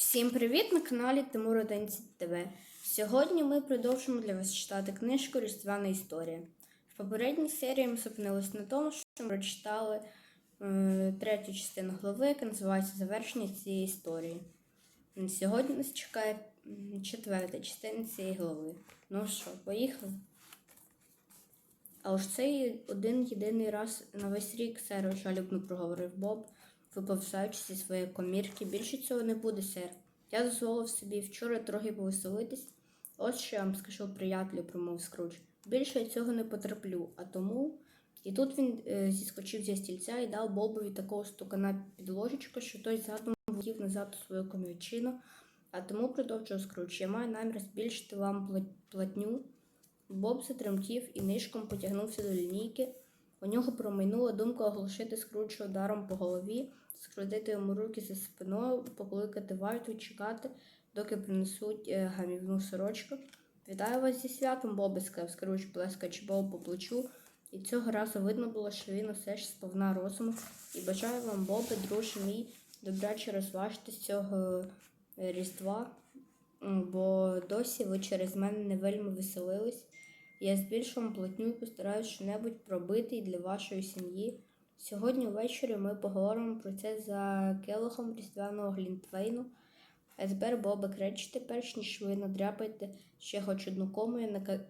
Всім привіт на каналі Тимур 11 ТВ. Сьогодні ми продовжимо для вас читати книжку Різдвяна історія. В попередній серії ми зупинилися на тому, що ми прочитали е, третю частину глави, яка називається Завершення цієї історії. Сьогодні нас чекає четверта частина цієї глави. Ну що, поїхали? А ось цей один єдиний раз на весь рік, сер, жалібно проговорив Боб, виповзаючи зі своєї комірки. Більше цього не буде, сер. Я дозволив собі вчора трохи повеселитись. Ось що я вам скажу, приятелю, промовив Скрудж. Більше я цього не потерплю, а тому. І тут він е, зіскочив зі стільця і дав Бобові такого стукана під ложечку, що той задом влетів назад у свою комірчину, а тому продовжував Скрудж. Я маю намір збільшити вам платню. Боб затремтів і нишком потягнувся до лінійки. У нього промайнула думка оголошити Скруджа ударом по голові, скрутити йому руки за спиною, покликати варту чекати, доки принесуть е, гамівну сорочку. Вітаю вас зі святом, Бобе, сказав Скрудж, плескаючи Бобу по плечу. І цього разу видно було, що він усе ж сповна розуму. І бажаю вам, Бобе, друже мій, добряче розважити з цього е, різдва, бо досі ви через мене не вельми веселились. Я збільшу платню і постараюсь що-небудь пробити і для вашої сім'ї. Сьогодні ввечері ми поговоримо про це за келихом різдвяного глінтвейну. Есбер Боба кречте, перш ніж ви надряпаєте ще хоч одну кому,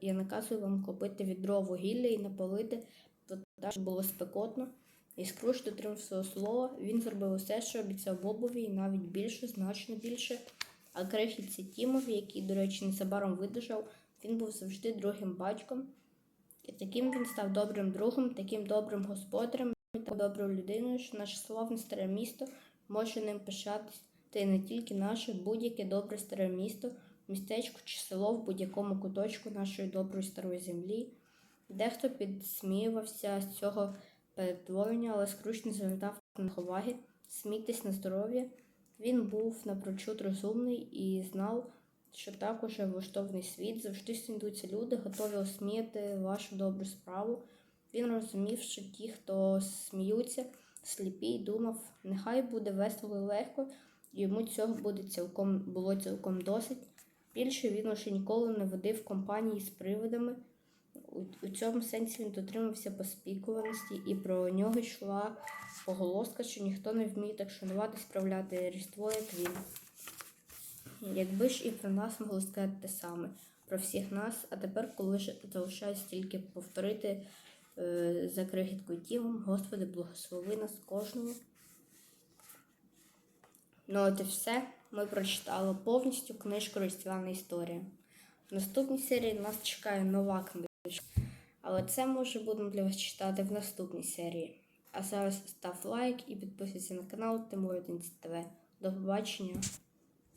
я, наказую вам купити відро вугілля і напалити, то так, було спекотно. І Скруч дотримав свого слова. Він зробив усе, що обіцяв Бобові, і навіть більше, значно більше. А крихітці Тімові, який, до речі, незабаром видужав, він був завжди другим батьком. І таким він став добрим другом, таким добрим господарем, такою доброю людиною, що наше славне старе місто може ним пишатись. Та й не тільки наше, будь-яке добре старе місто, містечко чи село в будь-якому куточку нашої доброї старої землі. Дехто підсміювався з цього перетворення, але Скруч звертав на уваги. Смійтесь на здоров'я. Він був напрочуд розумний і знав, що так уже влаштований світ завжди знайдуться люди, готові осміяти вашу добру справу. Він розумів, що ті, хто сміються, сліпі, думав, нехай буде весело і легко, йому цього буде цілком, було цілком досить. Більше він уже ніколи не водив компанії з привидами. У цьому сенсі він дотримався поспікуваності, і про нього йшла поголоска, що ніхто не вміє так шанувати справляти різдво, як він. Якби ж і про нас могли сказати те саме, про всіх нас, а тепер, коли ж залишається тільки повторити е, за крихіткою тілом, Господи, благослови нас кожного. Ну от і все. Ми прочитали повністю книжку Різдвяна історія. В наступній серії нас чекає нова книжка. Але це ми вже будемо для вас читати в наступній серії. А зараз став лайк і підписуйся на канал Тимур 11 ТВ. До побачення!